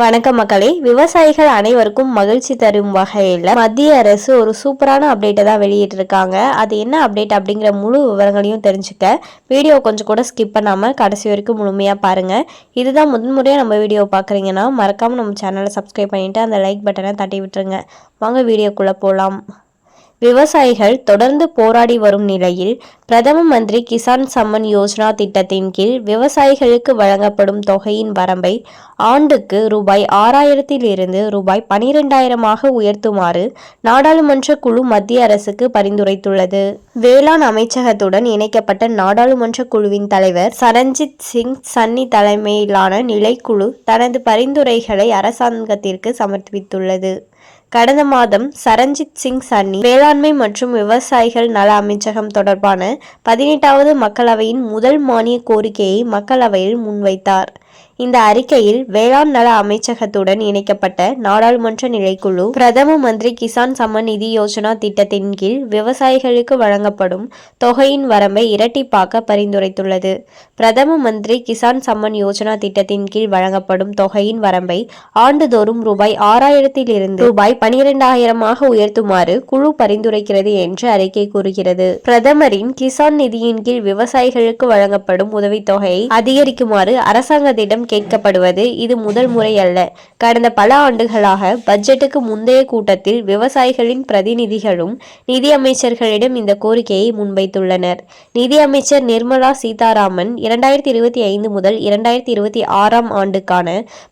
வணக்கம் மக்களே. விவசாயிகள் அனைவருக்கும் மகிழ்ச்சி தரும் வகையில் மத்திய அரசு ஒரு சூப்பரான அப்டேட்டை தான் வெளியிட்டிருக்காங்க. அது என்ன அப்டேட் அப்படிங்கிற முழு விவரங்களையும் தெரிஞ்சுக்க வீடியோ கொஞ்சம் கூட ஸ்கிப் பண்ணாமல் கடைசி வரைக்கும் முழுமையாக பாருங்கள் இதுதான் முதன்முறையாக நம்ம வீடியோ பார்க்குறீங்கன்னா மறக்காமல் நம்ம சேனலை சப்ஸ்கிரைப் பண்ணிவிட்டு அந்த லைக் பட்டனை தட்டி விட்டுருங்க. வாங்க வீடியோக்குள்ளே போகலாம் விவசாயிகள் தொடர்ந்து போராடி வரும் நிலையில் பிரதம மந்திரி கிசான் சம்மன் யோஜனா திட்டத்தின் கீழ் விவசாயிகளுக்கு வழங்கப்படும் தொகையின் வரம்பை ஆண்டுக்கு ரூபாய் ஆறாயிரத்திலிருந்து ரூபாய் பனிரெண்டாயிரமாக உயர்த்துமாறு நாடாளுமன்ற குழு மத்திய அரசுக்கு பரிந்துரைத்துள்ளது. வேளாண் அமைச்சகத்துடன் இணைக்கப்பட்ட நாடாளுமன்ற குழுவின் தலைவர் சரண்ஜித் சிங் சன்னி தலைமையிலான நிலைக்குழு தனது பரிந்துரைகளை அரசாங்கத்திற்கு சமர்ப்பித்துள்ளது. கடந்த மாதம் சரண்ஜித் சிங் சன்னி வேளாண்மை மற்றும் விவசாயிகள் நல அமைச்சகம் தொடர்பான பதினெட்டாவது மக்களவையின் முதல் மானிய கோரிக்கையை மக்களவையில் முன்வைத்தார். இந்த அறிக்கையில் வேளாண் நல அமைச்சகத்துடன் இணைக்கப்பட்ட நாடாளுமன்ற நிலைக்குழு பிரதம மந்திரி கிசான் சம்மன் நிதி யோஜனா திட்டத்தின் கீழ் விவசாயிகளுக்கு வழங்கப்படும் தொகையின் வரம்பை இரட்டிப்பாக்க பரிந்துரைத்துள்ளது. பிரதம மந்திரி கிசான் சம்மன் யோஜனா திட்டத்தின் கீழ் வழங்கப்படும் தொகையின் வரம்பை ஆண்டுதோறும் ரூபாய் ஆறாயிரத்தில் இருந்து ரூபாய் பனிரெண்டாயிரமாக உயர்த்துமாறு குழு பரிந்துரைக்கிறது என்று அறிக்கை கூறுகிறது. பிரதமரின் கிசான் நிதியின் கீழ் விவசாயிகளுக்கு வழங்கப்படும் உதவித்தொகையை அதிகரிக்குமாறு அரசாங்கத்திடம் கேட்கப்படுவது இது முதல் முறை அல்ல. கடந்த பல ஆண்டுகளாக பட்ஜெட்டுக்கு முந்தைய கூட்டத்தில் விவசாயிகளின் பிரதிநிதிகளும் நிதியமைச்சர்களிடம் இந்த கோரிக்கையை முன்வைத்துள்ளனர். நிதியமைச்சர் நிர்மலா சீதாராமன் இரண்டாயிரத்தி இருபத்தி ஐந்து முதல் இரண்டாயிரத்தி இருபத்தி ஆறாம் ஆண்டுக்கான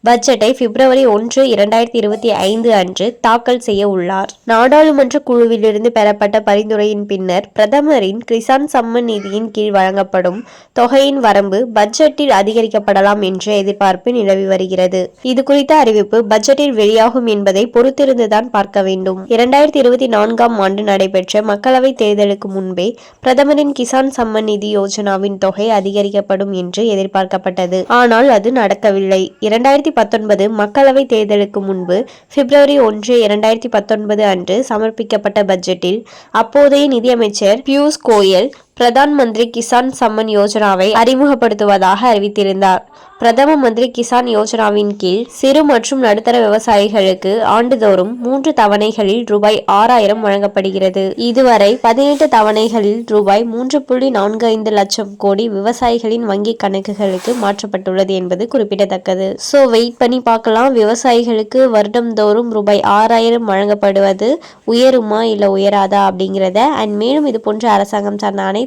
பட்ஜெட்டை பிப்ரவரி ஒன்று இரண்டாயிரத்தி இருபத்தி ஐந்து அன்று தாக்கல் செய்ய உள்ளார். நாடாளுமன்ற குழுவிலிருந்து பெறப்பட்ட பரிந்துரையின் பின்னர் பிரதமரின் கிசான் சம்மன் நிதியின் கீழ் வழங்கப்படும் தொகையின் வரம்பு பட்ஜெட்டில் அதிகரிக்கப்படலாம் என்று எதிர்பார்ப்பு நிலவி வருகிறது. இது குறித்த அறிவிப்பு பட்ஜெட்டில் வெளியாகும் என்பதை பொறுத்திருந்துதான் பார்க்க வேண்டும். இரண்டாயிரத்தி இருபத்தி நான்காம் ஆண்டு நடைபெற்ற மக்களவைத் தேர்தலுக்கு முன்பே பிரதமரின் கிசான் சம்மன் நிதி யோஜனாவின் தொகை அதிகரிக்கப்படும் என்று எதிர்பார்க்கப்பட்டது. ஆனால் அது நடக்கவில்லை. இரண்டாயிரத்தி பத்தொன்பது மக்களவைத் தேர்தலுக்கு முன்பு பிப்ரவரி ஒன்று இரண்டாயிரத்தி பத்தொன்பது அன்று சமர்ப்பிக்கப்பட்ட பட்ஜெட்டில் அப்போதைய நிதியமைச்சர் பியூஷ் கோயல் பிரதான் மந்திரி கிசான் சம்மன் யோஜனாவை அறிமுகப்படுத்துவதாக அறிவித்திருந்தார். பிரதம மந்திரி கிசான் யோஜனாவின் கீழ் சிறு மற்றும் நடுத்தர விவசாயிகளுக்கு ஆண்டுதோறும் மூன்று தவணைகளில் ரூபாய் ஆறாயிரம் வழங்கப்படுகிறது. இதுவரை பதினெட்டு தவணைகளில் ரூபாய் மூன்று புள்ளி நான்கு ஐந்து லட்சம் கோடி விவசாயிகளின் வங்கி கணக்குகளுக்கு மாற்றப்பட்டுள்ளது என்பது குறிப்பிடத்தக்கது. ஸோ வெயிட் பண்ணி பார்க்கலாம். விவசாயிகளுக்கு வருடம்தோறும் ரூபாய் ஆறாயிரம் வழங்கப்படுவது உயருமா இல்லை உயராதா அப்படிங்கிறத அண்ட் மேலும் இது போன்ற அரசாங்கம் சார்ந்த அனைத்து